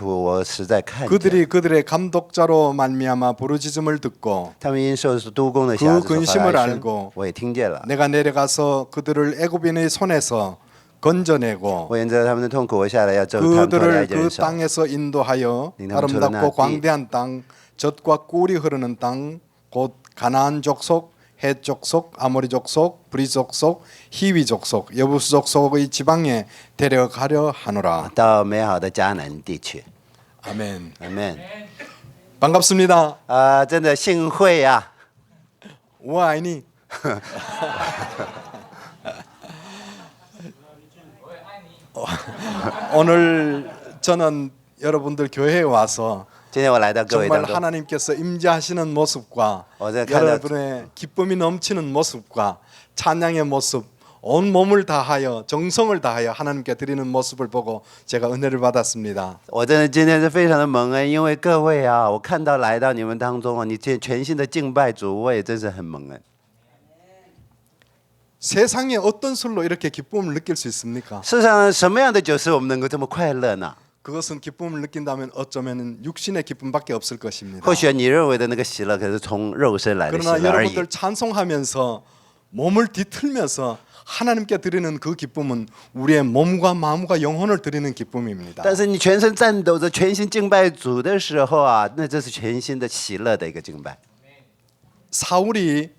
苦，我实在看见。 그들이 그들의 감독자로 말미암아 부르짖음을 듣고 他们因受督工的辖 그 制所 근심을 发来声 알고 我也听见了。 내가 내려가서 그들을 애굽인의 손에서 건져내고 我沿着他们的痛苦，我下来要救他们脱离埃 그들을 及人 그 手。 땅에서 인도하여 네, 남은 아름답고 저런 광대한 땅, 젖과 꿀이 흐르는 땅, 곧 가나안 족속, 헷 족속, 아모리 족속, 브리 족속, 히위 족속, 여부수 족속의 지방에 데려가려 하노라. 到美好的迦南地区。 아멘. 阿门。 반갑습니다. 啊，真的幸会呀、 와 아니. 오늘 저는 여러분들 교회에 와서 今天我来到各位当 정말 中， 하나님께서 임재하시는 모습과 어제 칼라- 여러분의 기쁨이 넘치는 모습과 찬양의 모습 온 몸을 다하여 정성을 다하여 하나님께 드리는 모습을 보고 제가 은혜를 받았습니다. 我真的今天是非常的蒙恩，因为各位啊，我看到来到你们当中啊，你全全新的敬拜主，我也真是很蒙恩。 세상에 어떤 술로 이렇게 기쁨을 느낄 수 있습니까? 世上什么样的酒使我们能够这么快乐呢？ 그것은 기쁨을 느낀다면 어쩌면 육신의 기쁨밖에 없을 것입니다. 或许你认为的那个喜乐，可是从肉身来的喜 그러나 乐而已。 여러분들 찬송하면서 몸을 뒤틀면서 하나님께 드리는 그 기쁨은 우리의 몸과 마음과 영혼을 드리는 기쁨입니다. 但是你全身颤抖着、全心敬拜主的时候啊，那这是全新的喜乐的一个敬拜。 사울이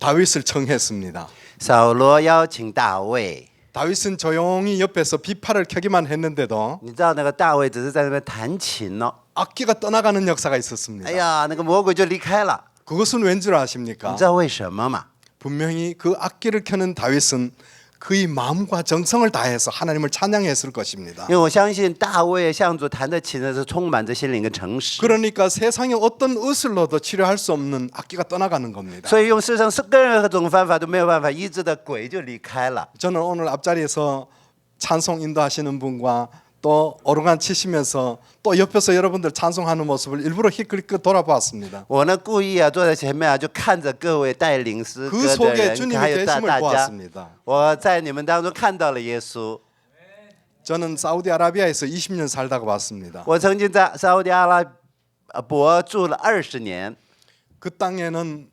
다윗을 청했습니다. 扫罗邀请大卫， 다윗은 조용히 옆에서 비파를 켜기만 했는데도 你知道那个大卫只是在那边弹琴哦， 악기가 떠나가는 역사가 있었습니다. 哎呀，那个魔鬼就离开了。 그것은 왠 줄 你 아십니까? 知道为什么吗？ 분명히 그 악기를 켜는 다윗은 그의 마음과 정성을 다해서 하나님을 찬양했을 것입니다. 因为我相信大卫向主弹的琴呢是充满着心灵跟诚实， 그러니까 세상에 어떤 의술로도 치료할 수 없는 악기가 떠나가는 겁니다. 所以用世上是任何种方法都没有办法医治的鬼就离开了。 저는 오늘 앞자리에서 찬송 인도하시는 분과 또 오르간 치시면서 또 옆에서 여러분들 찬송하는 모습을 일부러 희끗희끗 돌아보았습니다. 我呢故意啊坐在前面啊，就看着各位带领诗 그 歌的 속에 人， 주님의 还有大 계심을 大家， 보았습니다. 我在你们当中看到了耶稣。 저는 사우디아라비아에서 20년 살다가 왔습니다. 我曾经在沙烏地阿拉伯住了二十年， 그 땅에는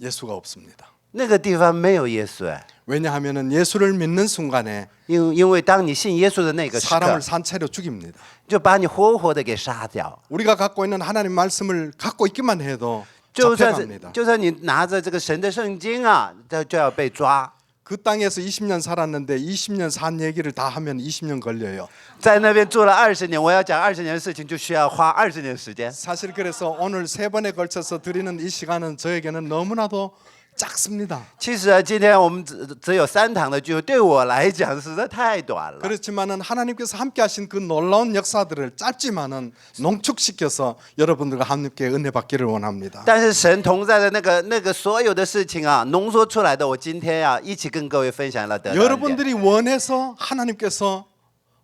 예수가 없습니다. 那个地方没有耶稣哎， 왜냐하면 예수를 믿는 순간에 因因为当你信耶稣的那个时刻 사람을 ， 산채로 죽입니다. 就把你活活的给杀掉。 우리가 갖고 있는 하나님 말씀을 갖고 있기만 해도 就算是 잡혀갑니다. 就算你拿着这个神的圣经啊，就就要被抓。 그 땅에서 20년 살았는데 20년 산 얘기를 다 하면 20년 걸려요. 在那边住了二十年，我要讲二十年的事情，就需要花二十年时间。 사실 그래서 오늘 세 번에 걸쳐서 드리는 이 시간은 저에게는 너무나도 작습니다. 其实啊，今天我们只只有三堂的聚会，对我来讲实在太短了。 그렇지만은 하나님께서 함께하신 그 놀라운 역사들을 짧지만은 농축시켜서 여러분들과 함께 은혜 받기를 원합니다. 但是神同在的那个那个所有的事情啊，浓缩出来的，我今天呀、一起跟各位分享了得到恩典。 여러분들이 원해서 하나님께서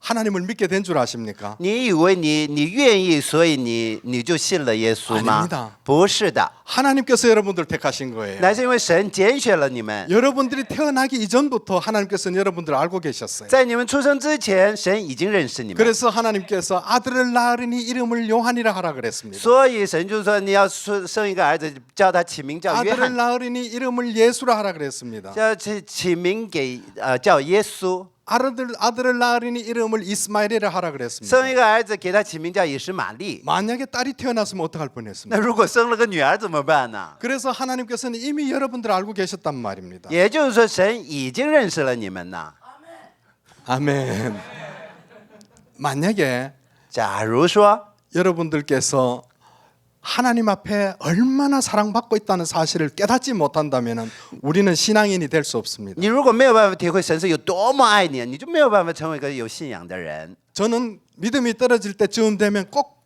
하나님을 믿게 된 줄 아십니까? 你以为你你愿意，所以你你就信了耶稣吗 아닙니다 ？不是的， 하나님께서 여러분들 택하신 거예요. 乃是因为神拣选了你们， 여러분들이 태어나기 이전부터 하나님께서는 여러분들 알고 계셨어요. 在你们出生之前，神已经认识你们。 그래서 하나님께서 아들을 낳으리니 이름을 요한이라 하라 그랬습니다. 所以神就说你要生生一个儿子，叫他起名叫约 아들을 翰， 낳으리니 이름을 예수라 하라 그랬습니다. 叫起起名给呃叫耶稣， 아들 아들을 낳으리니 이름을 이스마엘이라 하라 그랬습니다. 生一个儿子给他起名叫以实玛利。 만약에 딸이 태어났으면 어떡할 那 뻔했습니까? 如果生了个女儿怎么办呢？ 그래서 하나님께서는 이미 여러분들 알고 계셨단 말입니다. 也就是说，神已经认识了你们呐。 아멘. 만약에 假如说 여러분들께서 하나님 앞에 얼마나 사랑받고 있다는 사실을 깨닫지 못한다면 우리는 신앙인이 될 수 없습니다. 你如果没有办法体会神是有多么爱你，你就没有办法成为一个有信仰的人。 저는 믿음이 떨어질 때쯤 되면 꼭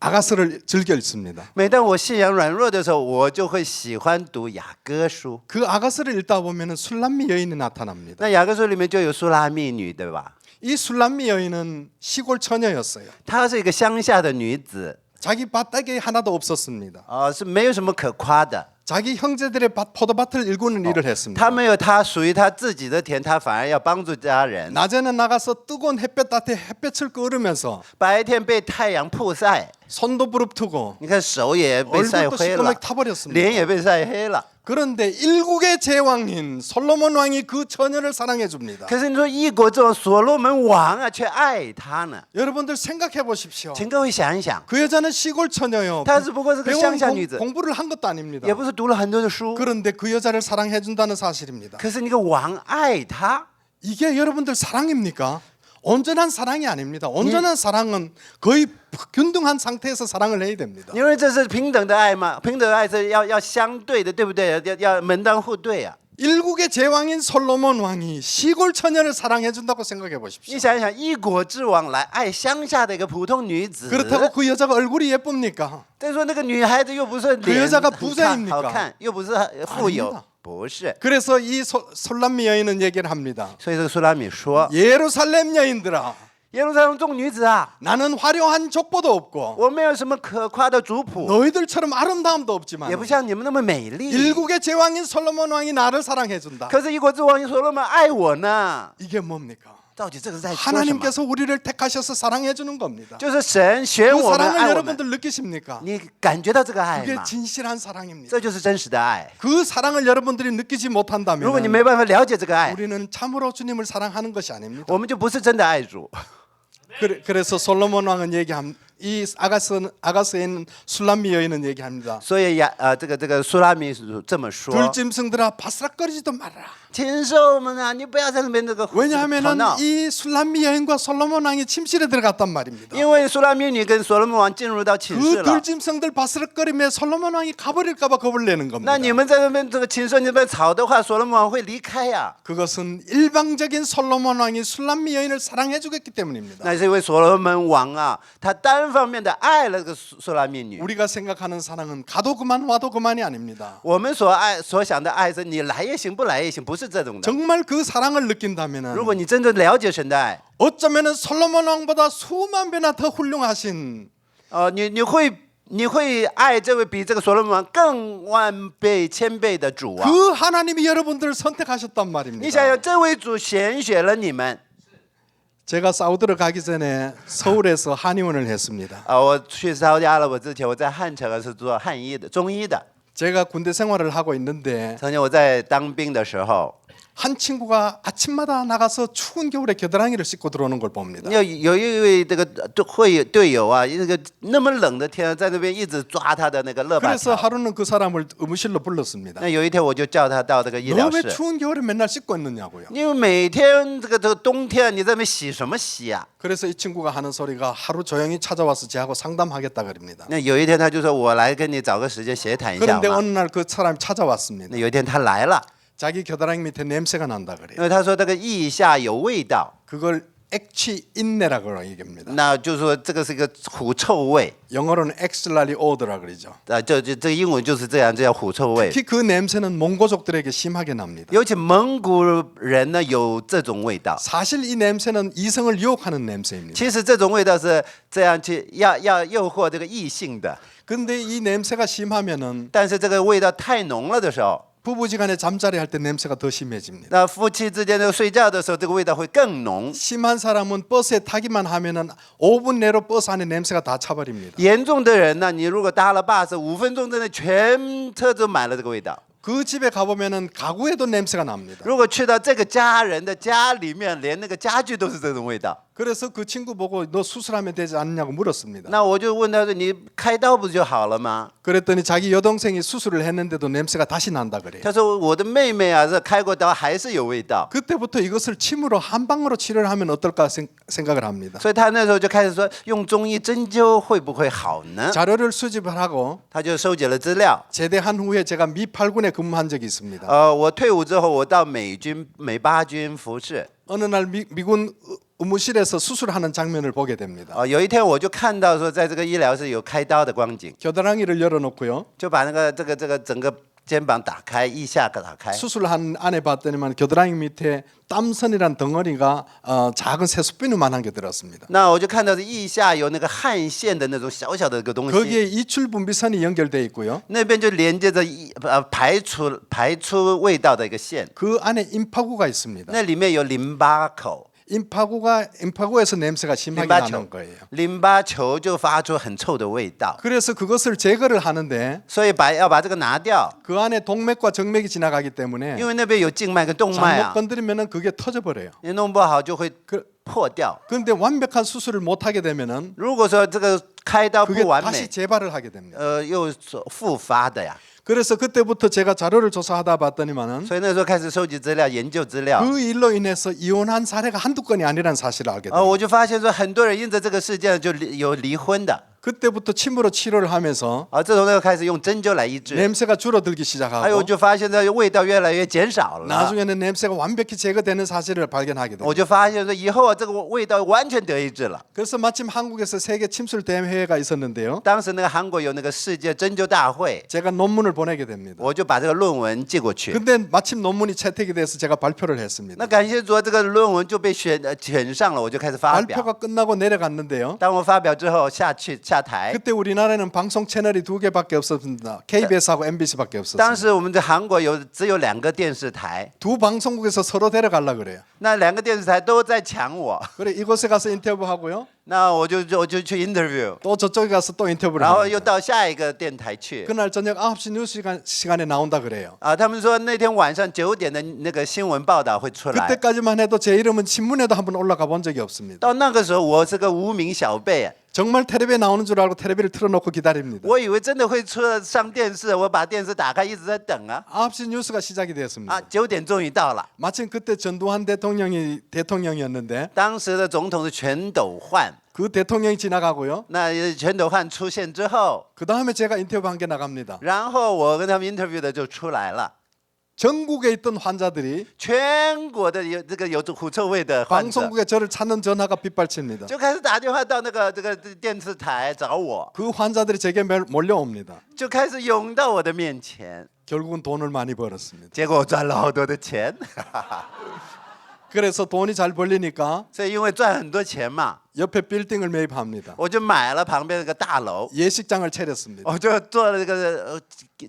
아가서를 즐겨 읽습니다. 每当我信仰软弱的时候，我就会喜欢读雅歌书。 그 아가서를 읽다 보면 술람미 여인이 나타납니다. 那雅歌书里面就有苏拉密女，对吧？ 이 술람미 여인은 시골 처녀였어요. 她是一个乡下的女子， 자기 밭에 하나도 없었습니다. 啊、是没有什么可夸的。 자기 형제들의 밭, 포도밭을 일구는 일을 했습니다. 他没有他属于他自己的田，他反而要帮助家人。 낮에는 나가서 뜨거운 햇볕 앞에 햇볕을 끄르면서 白天被太阳曝晒， 손도 부릅뜨고 你看手也被晒 얼굴도 黑了 시커멓게 ， 타버렸습니다. 脸也被晒黑了。 그런데 일국의 제왕인 솔로몬 왕이 그 처녀를 사랑해 줍니다. 可是你说一国之王所罗门王啊，却爱他呢？ 여러분들 생각해 보십시오. 请各位想一想， 그 여자는 시골 처녀요. 她只不过是个 배운 乡下 공- 女子， 공부를 한 것도 아닙니다. 也不是读了很多的书， 그런데 그 여자를 사랑해 준다는 사실입니다. 可是那个王爱她。 이게 여러분들 사랑입니까? 온전한 사랑이 아닙니다. 온전한 사랑은 거의 균등한 상태에서 사랑을 해야 됩니다. 你认为这是平等的爱吗？平等的爱是要要相对的，对不对？要要门当户对啊！ 일국의 제왕인 솔로몬 왕이 시골 처녀를 사랑해 준다고 생각해 보십시오. 你想一想，一国之王来爱乡下的一个普通女子， 그렇다고 그 여자가 얼굴이 예쁩니까? 再说那个女孩子又不是그 脸 여자가 很 부자입니까 看好看，又不是很富有 아닙니다 ，不是。 그래서 이 소- 솔람미 여인은 얘기를 합니다. 所以这个苏拉米说， 예루살렘 여인들아, 耶路撒冷众女子啊， 나는 화려한 족보도 없고 我没有什么可夸的族谱， 너희들처럼 아름다움도 없지만 也不像你们那么美丽。 일국의 제왕인 솔로몬 왕이 나를 사랑해 준다. 可是一国之王所罗门爱我呢， 이게 뭡니까? 到底这个是在说什么？ 하나님께서 우리를 택하셔서 사랑해 주는 겁니다. 就是神选 그 我们， 사랑을 爱我们。 여러분들 느끼십니까? 你感觉到这个爱 그게 吗？ 진실한 사랑입니다. 这就是真实的爱。 그 사랑을 여러분들이 느끼지 如果你 못한다면 没办法了解这个爱， 우리는 참으로 주님을 사랑하는 것이 아닙니다. 我们就不是真的爱主。 그래, 그래 서 솔로몬 왕은 얘기함 이 아가스 아가스에 있는 술람미 여인은 얘기합니다. 所以呀，呃，这个这个苏拉米是这么说： 들짐승들아 바스락거리지도 마라. 禽兽们啊，你不要在那边这个吵 왜냐하면은 闹， 이 술람미 여인과 솔로몬 왕이 침실에 들어갔단 말입니다. 因为苏拉米女跟所罗门王进入到寝室 그 了。 들짐승들 바스락거리며 솔로몬 왕이 가버릴까봐 겁을 내는 겁니다. 那你们在那边这个禽兽你们吵的话，所罗门王会离开呀、 그것은 일방적인 솔로몬 왕이 술람미 여인을 사랑해주겠기 때문입니다. 那是因为所罗门王啊，他单 方面的爱了这个苏苏拉密女。 우리가 생각하는 사랑은 가도 그만 와도 그만이 아닙니다. 我们所爱所想的爱是你来也行，不来也行，不是这种的。 정말 그 사랑을 느낀다면은 如果你真正了解神的爱， 어쩌면은 솔로몬 왕보다 수만 배나 더 훌륭하신 哦、你你会你会爱这位比这个所罗门王更万倍千倍的主啊！ 그 하나님이 여러분들을 선택하셨단 你想 말입니다. 想，这位主拣选了你们 제가 사우디로 가기 전에 서울에서 한의원을 했습니다. 啊！我去沙特阿拉伯之前，我在汉城啊是做汉医的中医的。 제가 군대 생활을 하고 있는데 曾经我在当兵的时候， 한 친구가 아침마다 나가서 추운 겨울에 겨드랑이를 씻고 들어오는 걸 봅니다. 有有一位这个队会友队友啊，那个那么冷的天，在那边一直抓他的那个肋巴 그래서 条。 하루는 그 사람을 의무실로 불렀습니다. 那有一天我就叫他到这个医疗 너 왜 室， 추운 겨울에 맨날 씻고 있느냐고요. 因为每天这个这个冬天你在那边洗什么洗啊？ 그래서 이 친구가 하는 소리가 하루 조용히 찾아와서 제하고 상담하겠다 그럽니다. 那有一天他就说：“我来跟你找个时间协谈一下 그런데 嘛。 어느 날 그 사람이 찾아왔습니다. 那有一天他来了， 자기 겨드랑이 밑에 냄새가 난다 因 그래요. 为他说这个腋下有味道， 그걸 액취 인내라고 얘기합니다. 那就是说这个是一个狐臭味 영어로는 엑슬라리 오드라 그러죠. 啊，就就这个英文就是这样，这叫狐臭味。 특히 그 냄새는 몽고족들에게 심하게 납니다. 尤其蒙古人呢有这种味道。 사실 이 냄새는 이성을 유혹하는 냄새입니다. 其实这种味道是这样去要要诱惑这个异性的， 근데 이 냄새가 심하면은 但是这个味道太浓了的时候， 부부지간에 잠자리 할 때 냄새가 더 심해집니다. 那夫妻之间的睡觉的时候，这个味道会更浓。 심한 사람은 버스에 타기만 하면은 5분 내로 버스 안에 냄새가 다 차버립니다. 严重的人呢，你如果搭了 bus，五分钟之内全车都满了这个味道。 그 집에 가보면은 가구에도 냄새가 납니다. 如果去到这个家人的家里面，连那个家具都是这种味道。 그래서 그 친구 보고 너 수술하면 되지 않느냐고 물었습니다. 那我就问他说：“你开刀不就好了吗 그랬더니 자기 여동생이 수술을 했는데도 냄새가 다시 난다 ？”그래요. 他说：“我的妹妹啊，是开过刀，还是有味道。 그때부터 이것을 침으로 한 방으로 치료를 하면 어떨까 생, 생각을 합니다. 所以他那时候就开始说，用中医针灸会不会好呢？ 자료를 수집을 하고 他就收集了资料。 제대한 후에 제가 미 8군에 근무한 적이 있습니다. 呃，我退伍之后，我到美军美八军服侍。 어느 날 미, 미군 의- 의무실에서 수술하는 장면을 보게 됩니다. 哦、有一天我就看到说，在这个医疗室有开刀的光景， 겨드랑이를 열어놓고요. 就把那个这个这个整个 肩膀打开，腋下打开。 수술한 안에 봤더니만 겨드랑이 밑에 땀선이란 덩어리가 어, 작은 새수비누만한 게 들었습니다. 那我就看到是腋下有那个汗腺的那种小小的一个东西， 거기에 이출분비선이 연결돼 있고요. 那边就连接着一呃排出排出味道的一个线， 그 안에 임파구가 있습니다. 那里面有淋巴口， 임파구가 임파구에서 냄새가 심하게 淋巴球 나는 거예요. ，淋巴球就发出很臭的味道， 그래서 그것을 제거를 하는데 所以把要把这个拿掉， 그 안에 동맥과 정맥이 지나가기 因 때문에 为那边有静脉跟动脉 잘못 啊， 건드리면은 그게 터져 버려요. 你弄不好就会 그 破掉。 그런데 완벽한 수술을 못 하게 되면은 如果说这个开刀 그게 不完 다시 美， 재발을 하게 됩니다. 呃，又是复发的呀。 그래서 그때부터 제가 자료를 조사하다 봤더니만은 所以那时候开始收集资料、研究资料， 그 일로 인해서 이혼한 사례가 한두 건이 아니라는 사실을 알게 呃， 돼요. 我就发现说很多人因着这个事件就离有离婚的， 그때부터 침으로 치료를 하면서 啊，自从那个开始用针灸来医治， 냄새가 줄어들기 还有 시작하고 就发现这味道越来越减少了。 나중에는 냄새가 완벽히 제거되는 사실을 발견하게 돼요. 我就发现说以后啊，这个味道完全得医治了。 그래서 마침 한국에서 세계 침술 대회가 있었는데요. 当时那个韩国有那个世界针灸大会， 제가 논문을 보내게 됩니다. 我就把这个论文寄过去。 근데 마침 논문이 채택이 돼서 제가 발표를 했습니다. 那感谢主啊，这个论文就被选呃选上了，我就开始发表。 발표가 끝나고 내려갔는데요. 当我发表之后下去 下台， 그때 우리나라에는 방송 채널이 두 개밖에 없었습니다. KBS하고 MBC밖에 当 없었어요. 时我们在韩国有只有两个电视台， 두 방송국에서 서로 데려가려 그래요. 那两个电视台都在抢我， 그래 이곳에 가서 인터뷰하고요. 那我就就我就去 interview， 또 저쪽에 가서 또 인터뷰를 然后又 합니다. 到下一个电台去。 그날 저녁 9시 뉴스 시간, 시간에 나온다 그래요. 啊，他们说那天晚上九点的那个新闻报道会出来。 그때까지만 해도 제 이름은 신문에도 한번 올라가 본 적이 없습니다. 到那个时候，我是个无名小辈， 정말 텔레비에 나오는 줄 알고 텔레비를 틀어놓고 기다립니다. 我以为真的会出上电视，我把电视打开，一直在等啊。 9시 뉴스가 시작이 되었습니다. 啊，九点终于到了。 마침 그때 전두환 대통령이 대통령이었는데 当时的总统是全斗焕， 그 대통령이 지나가고요. 那全斗焕出现之后， 그 다음에 제가 인터뷰 한 게 나갑니다. 然后我跟他们 interview 的就出来了。 전국에 있던 환자들이 全国的有这个有狐臭味的患者， 방송국에 저를 찾는 전화가 빗발칩니다. 就开始打电话到那个这个电视台找我， 그 환자들이 제게 몰- 몰려옵니다. 就开始涌到我的面前。 결국은 돈을 많이 벌었습니다. 结果我赚了好多的钱， 그래서 돈이 잘 벌리니까 所以因为赚很多钱嘛， 옆에 빌딩을 매입합니다. 我就买了旁边那个大楼， 예식장을 차렸습니다. 我就做了这个呃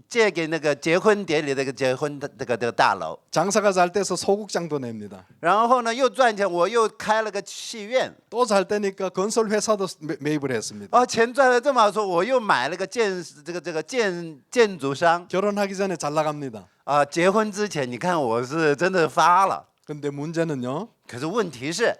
借给那个结婚典礼的这个结婚的这个这个大楼。 장사가 잘 돼서 소극장도 냅니다. 然后呢，又赚钱，我又开了个戏院。 또 잘 되니까 건설 회사도 매- 매입을 했습니다. 哦，钱赚的这么好，说我又买了个建这个这个建建筑商 결혼하기 전에 잘 나갑니다. 啊、结婚之前，你看我是真的发了。 근데 문제는요. 可是问题是，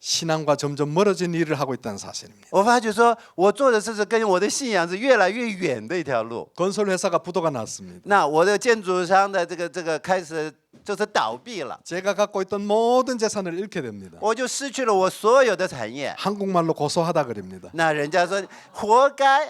신앙과 점점 멀어진 일을 하고 있다는 사실입니다. 我发觉说我做的事是跟我的信仰是越来越远的一条路。 건설 회사가 부도가 났습니다. 那我的建筑商的这个这个开始就是倒闭了， 제가 갖고 있던 모든 재산을 잃게 됩니다. 我就失去了我所有的产业。 한국말로 고소하다 그럽니다. 那人家说活该。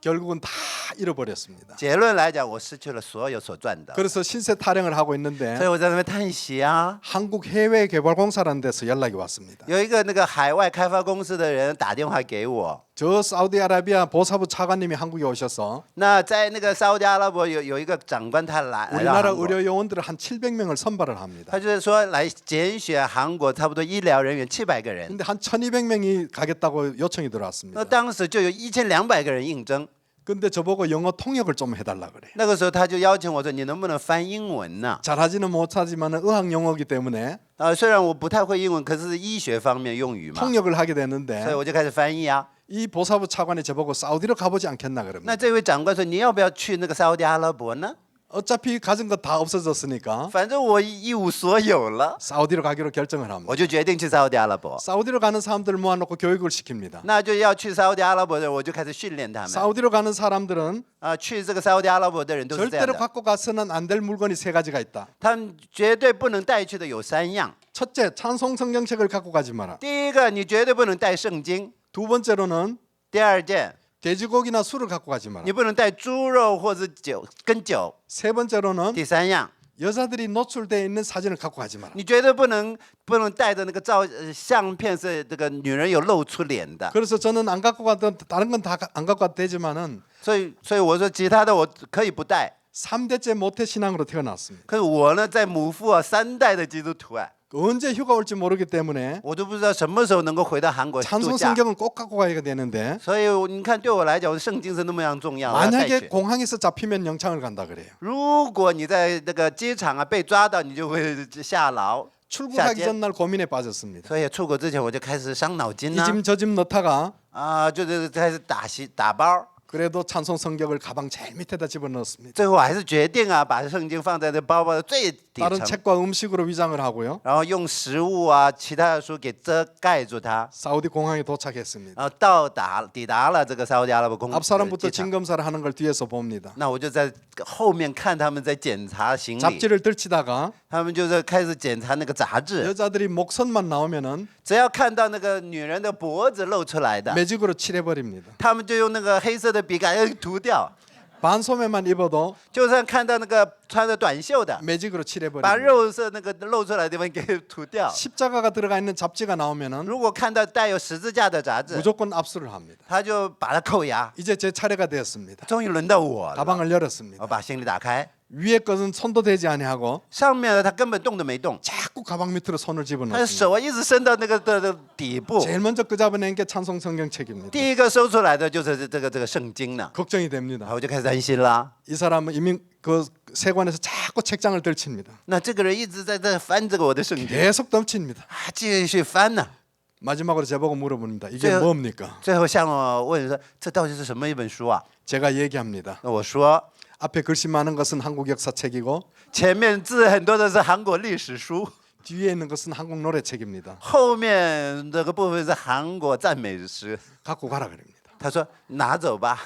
결국은 다 잃어버렸습니다. 结论来讲，我失去了所有所赚的， 그래서 신세 타령을 하고 所以 있는데 我在那边叹息啊。 한국 해외 개발공사라는 데서 연락이 왔습니다. 有一个那个海外开发公司的人打电话给我， 저 사우디아라비아 보사부 차관님이 한국에 오셔서 那在那个沙特阿拉伯有有一个长官他来来到 우리나라 韩国 의료 요원들을 한 700명을 선발을 합니다. 他就是说来拣选韩国差不多医疗人员七百个人， 근데 한 1,200명이 가겠다고 요청이 那 들어왔습니다. 当时就有一千两百个人应征。 근데 저보고 영어 통역을 좀 해달라 그래요. 那个时候他就邀请我说：“你能不能翻英文呢、 잘하지는 못하지만 의학 용어기 때문에 啊？”虽然我不太会英文，可是医学方面用语嘛， 통역을 하게 所以 되는데 我就开始翻译啊。 이 보사부 차관이 저보고 사우디로 가보지 않겠나 那 그럽니다. 这位长官说：“你要不要去那个沙特阿拉伯呢？ 어차피 가진 거 다 없어졌으니까 反正我一无所有了。” 사우디로 가기로 결정을 합니다. 我就决定去沙特阿拉伯。 사우디로 가는 사람들을 모아놓고 교육을 시킵니다. 那就要去沙特阿拉伯的人，我就开始训练他们。 사우디로 가는 사람들은 啊，去这个沙特阿拉伯的人都是这样 절대로 的， 갖고 가서는 안 될 물건이 세 가지가 있다. 他们绝对不能带去的有三样。 첫째, 찬송 성경책을 갖고 가지 마라. 第一个，你绝对不能带圣经； 두 번째로는 第二件， 돼지고기나 술을 갖고 가지 마라. 你不能带猪肉或者酒跟酒； 세 번째로는 第三样， 여자들이 노출되어 있는 사진을 갖고 가지 마라. 你绝对不能不能带着那个照呃相片是这个女人有露出脸的。 그래서 저는 안 갖고 가던 다른 건 다 안 갖고 가도 되지만은 所以所以我说其他的我可以不带， 3대째 모태 신앙으로 태어났습니다. 可是我呢在母父啊三代的基督徒啊， 언제 휴가 올지 모르기 때문에 我都不知道什么时候能够回到韩国度 찬송 假。 성경은 꼭 갖고 가야 되는데 所以你看，对我来讲，我的圣经是那么样重要。我要带 만약에 去 공항에서 잡히면 영창을 간다 그래요. 如果你在那个机场啊被抓到，你就会下牢。 출국하기 下监 전날 고민에 빠졌습니다. 所以出国之前我就开始伤脑筋 이 呢、 짐 저 짐 넣다가 啊，就是开始打西打包。 그래도 찬송 성경을 가방 제일 밑에다 집어넣었습니다. 最后我还是决定啊，把圣经放在这包包的最底 다른 层， 책과 음식으로 위장을 하고요. 然后用食物啊、其他的书给遮盖住它。 사우디 공항에 도착했습니다. 然后到达抵达了这个沙特阿拉伯公 앞 사람부터 机场 진 검사를 하는 걸 뒤에서 봅니다. 那我就在后面看他们在检查行李， 잡지를 들치다가 他们就在开始检查那个杂志， 여자들이 목선만 나오면은 只要看到那个女人的脖子露出来的， 매직으로 칠해버립니다. 他们就用那个黑色的笔杆要涂掉。 반소매만 입어도 就算看到那个穿着短袖的， 매직으로 把 칠해버립니다. 肉色那个露出来的地方给涂掉。 십자가가 들어가 있는 잡지가 나오면은 如果看到带有十字架的杂志， 무조건 압수를 합니다. 他就把它扣押。 이제 제 차례가 되었습니다. 终于轮到我了， 가방을 열었습니다. 我把行李打开， 위에 것은 손도 대지 아니하고 上面的他根本动都没动， 자꾸 가방 밑으로 손을 他的 집어넣습니다. 手啊一直伸到那个的的底部。 제일 먼저 끄잡아낸 게 찬송 성경책입니다. 第一个搜出来的就是这个这个圣经呢， 걱정이 然 됩니다. 后我就开始担心啦。 이 사람은 이미 그 세관에서 자꾸 책장을 들칩니다. 那这个人一直在这翻这个我的圣经 계속 넘칩니다. 啊，继续翻呢。 마지막으로 제보고 물어봅니다. 이게 저- 뭡니까? 最后向我问说：“这到底是什么一本书啊 제가 얘기합니다. ？”那我说 앞에 글씨 많은 것은 한국 역사책이고 前面字很多的是韩国历史书， 뒤에 있는 것은 한국 노래책입니다. 后面这个部分是韩国赞美诗。 갖고 가라 그럽니다. 他说：“拿走吧。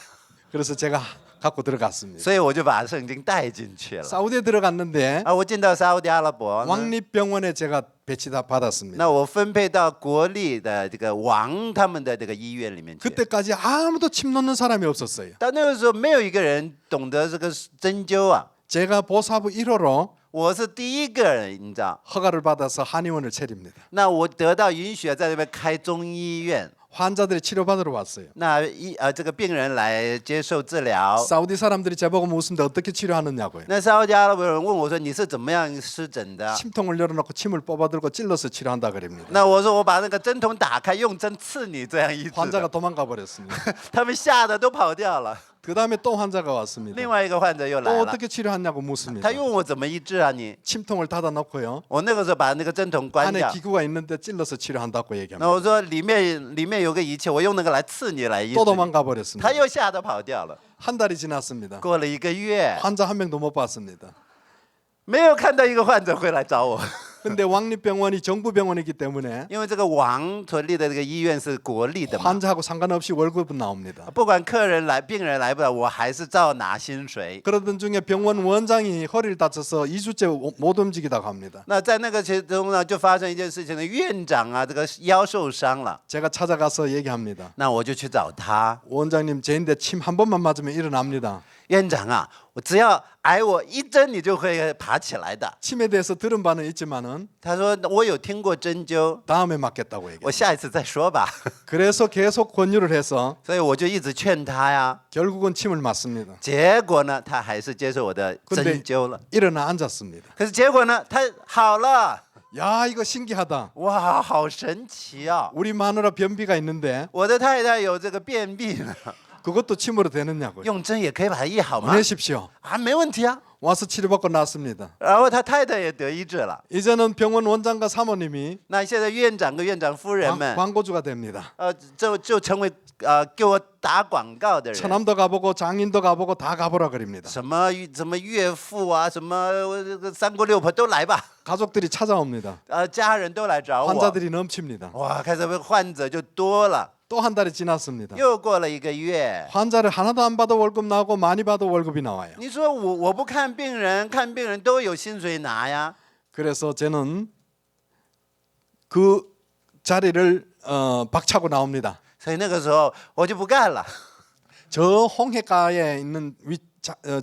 그래서 제가 갖고 들어갔습니다. 所以我就把圣经带进去了。 사우디에 들어갔는데 啊，我进到沙特阿拉伯呢， 왕립병원에 제가 배치 다 받았습니다. 那我分配到国立的这个王他们的这个医院里面去。 그때까지 아무도 침 놓는 사람이 없었어요. 到那个时候，没有一个人懂得这个针灸啊。 제가 보사부 1호로 我是第一个人，你知道？ 허가를 받아서 한의원을 차립니다. 那我得到允许在那边开中医院。 환자들이 치료받으러 왔어요. 那医呃这个病人来接受治疗。 사우디 사람들이 제보고 묻습니다. 어떻게 치료하느냐고요. 那沙特阿拉伯人问我说：“你是怎么样施诊的 침통을 열어놓고 침을 뽑아들고 찔러서 치료한다 그럽니다. ？”那我说：“我把那个针筒打开，用针刺你，这样医治的。 환자가 도망가 버렸습니다. 他们吓得都跑掉了。 그 다음에 또 환자가 왔습니다. 另外一个患者又 또 来了， 어떻게 치료하냐고 묻습니다. 他又问我怎么医治啊你？ 침통을 닫아놓고요. 我那个时候把那个针筒关 안에 掉。 기구가 있는데 찔러서 치료한다고 那 얘기합니다. 我说里面里面有个仪器，我用那个来刺你来医治 또 你。 도망가 버렸습니다. 他又吓得跑掉了。 한 달이 지났습니다. 过了一个月， 환자 한 명도 못 봤습니다. 没有看到一个患者会来找我， 근데 왕립병원이 정부 병원이기 때문에 因为这个王所立的这个医院是国立的嘛。 환자하고 상관없이 월급은 나옵니다. 不管客人来、病人来不来，我还是照拿薪水。 그러던 중에 병원 원장이 허리를 다쳐서 2주째 못 움직이다고 합니다. 那在那个其中呢，就发生一件事情呢，院长啊，这个腰受伤了， 제가 찾아가서 얘기합니다. 那我就去找他。 원장님 제인데 침 한 번만 맞으면 일어납니다. 院长啊，我只要挨我一针，你就会爬起来的。 침에 대해서 들은 바는 있지만은 他说我有听过针灸， 다음에 맞겠다고 얘기해요. 我下一次再说吧。 그래서 계속 권유를 해서 所以我就一直劝他呀。 결국은 침을 맞습니다. 结果呢，他还是接受我的 근데 针灸了。 일어나 앉았습니다. 可是结果呢，他好了， 야 이거 신기하다. 哇，好神奇啊！ 우리 마누라 변비가 있는데 我的太太有这个便秘了， 그것도 침으로 되느냐고요. 用针也可以把它医好吗？ 보내십시오. 啊，没问题啊。 와서 치료받고 나왔습니다. 然后他太太也得医治了。 이제는 병원 원장과 사모님이 那现在院长跟院长夫人 광, 们， 광고주가 됩니다. 呃，就就成为呃给我打广告的人。 처남도 가보고 장인도 가보고 다 가보라 그럽니다. 什么什么岳父啊，什么呃这个三姑六婆都来吧， 가족들이 찾아옵니다. 呃，家人都来找我。 환자들이 넘칩니다. 哇，开始患者就多了。 또 한 달이 지났습니다. 又过了一个月， 환자를 하나도 안 봐도 월급 나오고 많이 봐도 월급이 나와요. 你说我我不看病人，看病人都有薪水拿呀。 그래서 저는 그 자리를 어, 박차고 나옵니다. 所以那个时候我就不干了， 저 홍해가에 있는 위, 자, 어,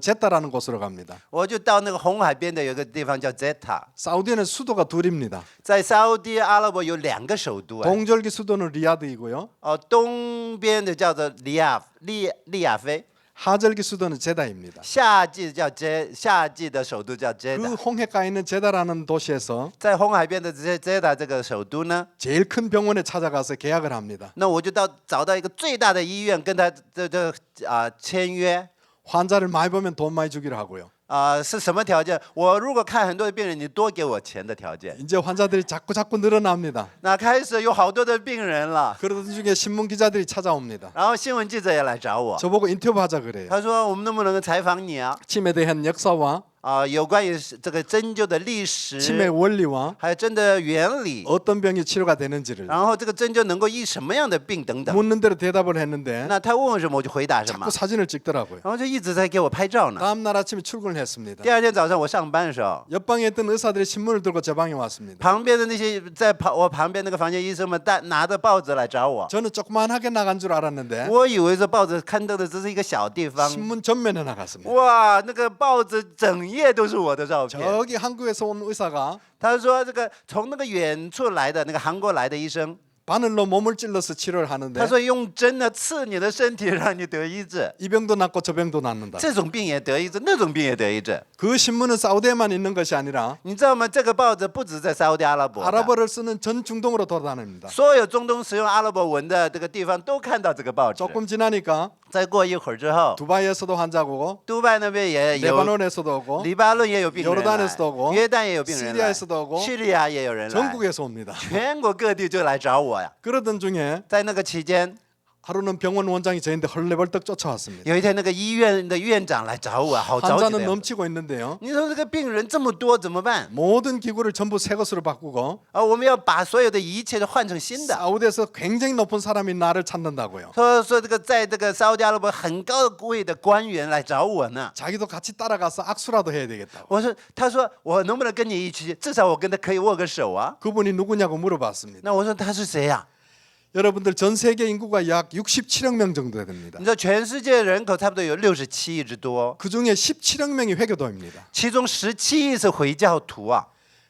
제타라는 곳으로 갑니다. 我就到那个红海边的有个地方叫 Zeta， 사우디는 수도가 둘입니다. 在沙烏地阿拉伯有两个首都哎， 동절기 수도는 리야드이고요. 哦，东边的叫做利亚利利亚菲， 하절기 수도는 제다입니다. 夏季叫 J，夏季的首都叫 그 Jeddah。 홍해가에 있는 제다라는 도시에서 在红海边的这 Jeddah 这个首都呢， 제일 큰 병원에 찾아가서 계약을 합니다. 那我就到找到一个最大的医院，跟他这这啊、签约 환자를 많이 보면 돈 많이 주기로 하고요. 啊、是什么条件？我如果看很多的病人，你多给我钱的条件。 이제 환자들이 자꾸 자꾸 늘어납니다. 那开始有好多的病人了， 그러던 중에 신문 기자들이 찾아옵니다. 然后新闻记者也来找我， 저보고 인터뷰하자 그래요. 他说我们能不能采访你啊？ 침에 대한 역사와 啊、有关于这个针灸的历史， 침의 원리와 还有针的原理， 어떤 병이 치료가 되는지를 然后这个针灸能够医什么样的病等等。 묻는 대로 대답을 했는데 那他问我什么，我就回答什么 자꾸 ， 사진을 찍더라고요. 然后就一直在给我拍照呢。 다음 날 아침에 출근을 했습니다. 第二天早上我上班的时候， 옆방에 있던 의사들이 신문을 들고 제 방에 왔습니다. 旁边的那些在旁我旁边那个房间医生们带拿着报纸来找我， 저는 조그만하게 나간 줄 알았는데 我以为这报纸刊登的只是一个小地方， 신문 전면에 나갔습니다. 哇，那个报纸整 页都是我的照片。 저기 한국에서 온 의사가 他说这个从那个远处来的那个韩国来的医生， 바늘로 몸을 찔러서 치료를 하는데 他说用针呢刺你的身体，让你得医治。 이 병도 낫고 저 병도 낫는다. 这种病也得医治，那种病也得医治。 그 신문은 사우디에만 있는 것이 아니라 你知道吗？这个报纸不止在沙特阿拉伯的， 아랍어를 쓰는 전 중동으로 돌아다닙니다. 所有中东使用阿拉伯文的这个地方都看到这个报纸。 조금 지나니까 再过一会儿之后， 두바이에서도 환자가 오고 杜拜那边也有， 레바논에서도 오고 黎巴嫩也有病人 요르단에 来 서도 오고 ，约旦也有病人 시리아 来 에서도 오고 ，叙利亚也有人来， 전국에서 옵니다. 全国各地就来找我 呀。 그러던 중에 在那个期间， 하루는 병원 원장이 저희한테 헐레벌떡 쫓아왔습니다. 有一天那个医院的院长来找我，好着急的 환자는 样子。 넘치고 있는데요. 你说这个病人这么多怎么办？ 모든 기구를 전부 새 것으로 바꾸고 啊，我们要把所有的一切都换成新的。 사우디에서 굉장히 높은 사람이 나를 찾는다고요. 说说这个在这个沙特阿拉伯很高位的官员来找我呢。 자기도 같이 따라가서 악수라도 해야 되겠다고. 我说，他说我能不能跟你一起？至少我跟他可以握个手啊。 그분이 누구냐고 물어봤습니다. 那我说他是谁呀、 여러분들 전 세계 인구가 약 67억 명 정도 됩니다. 你知道全世界人口差不多有六十七亿之多， 그 중에 17억 명이 회교도입니다. 其中十七亿是回教徒啊。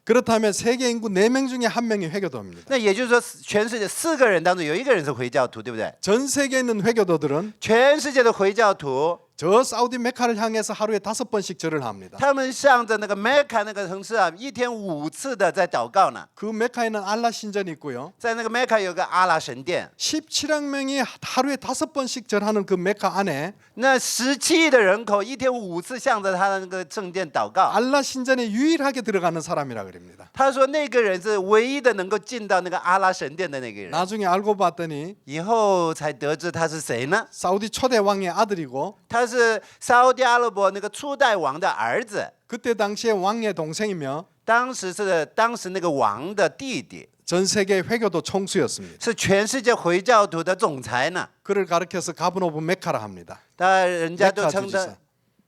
그렇다면 세계 인구 4명 중에 한 명이 회교도입니다. 那也就是说，全世界四个人当中有一个人是回教徒，对不对？ 전 세계에 있는 회교도들은 全世界的回教徒， 저 사우디 메카를 향해서 하루에 다섯 번씩 절을 합니다. 他们向着那个麦卡那个城市啊，一天五次的在祷告呢。 그 메카에는 알라 신전이 있고요. 在那个麦卡有个阿拉神殿， 17억 명이 하루에 다섯 번씩 절하는 그 메카 안에 那十七亿的人口一天五次向着他的那个圣殿祷告。 알라 신전에 유일하게 들어가는 사람이라 그럽니다. 他说那个人是唯一的能够进到那个阿拉神殿的那个人。 나중에 알고 봤더니 以后才得知他是谁呢？ 사우디 초대 왕의 아들이고 他 是沙特阿拉伯那个初代王的儿子， 그때 당시에 왕의 동생이며 当时是当时那个王的弟弟， 전 세계 회교도 총수였습니다. 是全世界回教徒的总裁呢。 그를 가르쳐서 가븐 오브 메카라 합니다. 他人家都 메카 称他 주지사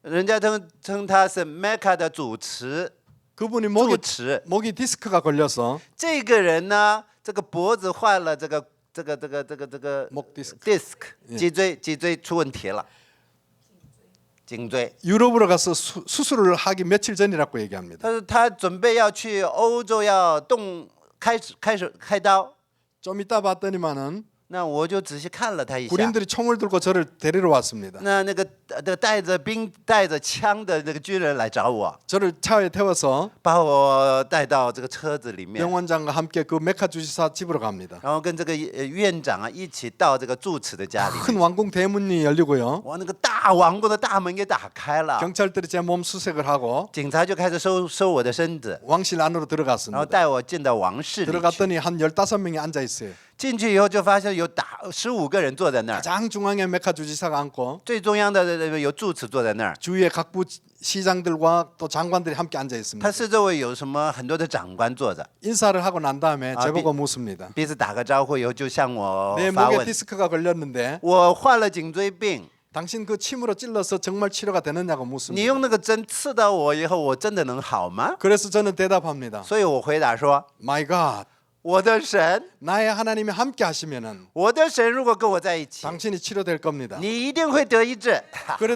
，人家称称他是 Mecca 的主持 그분이 主 목에 持。 목이 디스크가 걸려서 这个人呢，这个脖子患了这个这个这个这个这个 목 디스크. disc 脊椎脊椎出问题了， 颈椎。 유럽으로 가서 수, 수술을 하기 며칠 전이라고 얘기합니다. 他说他准备要去欧洲要动开始开始开刀， 좀 이따 봤더니만은 那我就仔细看了他一下。 군인들이 총을 들고 저를 데리러 왔습니다. 那那个呃带着兵带着枪的那个军人来找我， 저를 차에 태워서 把我带到这个车子里面， 병원장과 함께 그 메카 주지사 집으로 갑니다. 然后跟这个呃院长啊一起到这个住持的家里面。 큰 왕궁 대문이 열리고요. 哇，那个大王宫的大门给打开了， 경찰들이 제 몸 수색을 하고 警察就开始搜搜我的身子， 왕실 안으로 然后 들어갔습니다. 带我进到王室里去。 들어갔더니 한 15명이 앉아 있어요. 进去以后就发现有打十五个人坐在那儿， 가장 중앙에 메카 주지사가 앉고 最中央的呃有住持坐在那儿， 주위에 각부 시장들과 또 장관들이 함께 앉아 他 있습니다. 四周围有什么很多的长官坐着， 인사를 하고 난 다음에 아, 제보고 묻습니다. 彼此打个招呼以后就向我 내 发 목에 问： 디스크가 걸렸는데 我患了颈椎病， 당신 그 침으로 찔러서 정말 치료가 되느냐고 你 묻습니다. 用那个针刺到我以后，我真的能好吗？ 그래서 저는 대답합니다. 所以我回答说： My God, 我的神， 나의 하나님이 함께 하시면은 我的神如果跟我在一起， 당신이 치료될 겁니다. 你一定会得医治。 그랬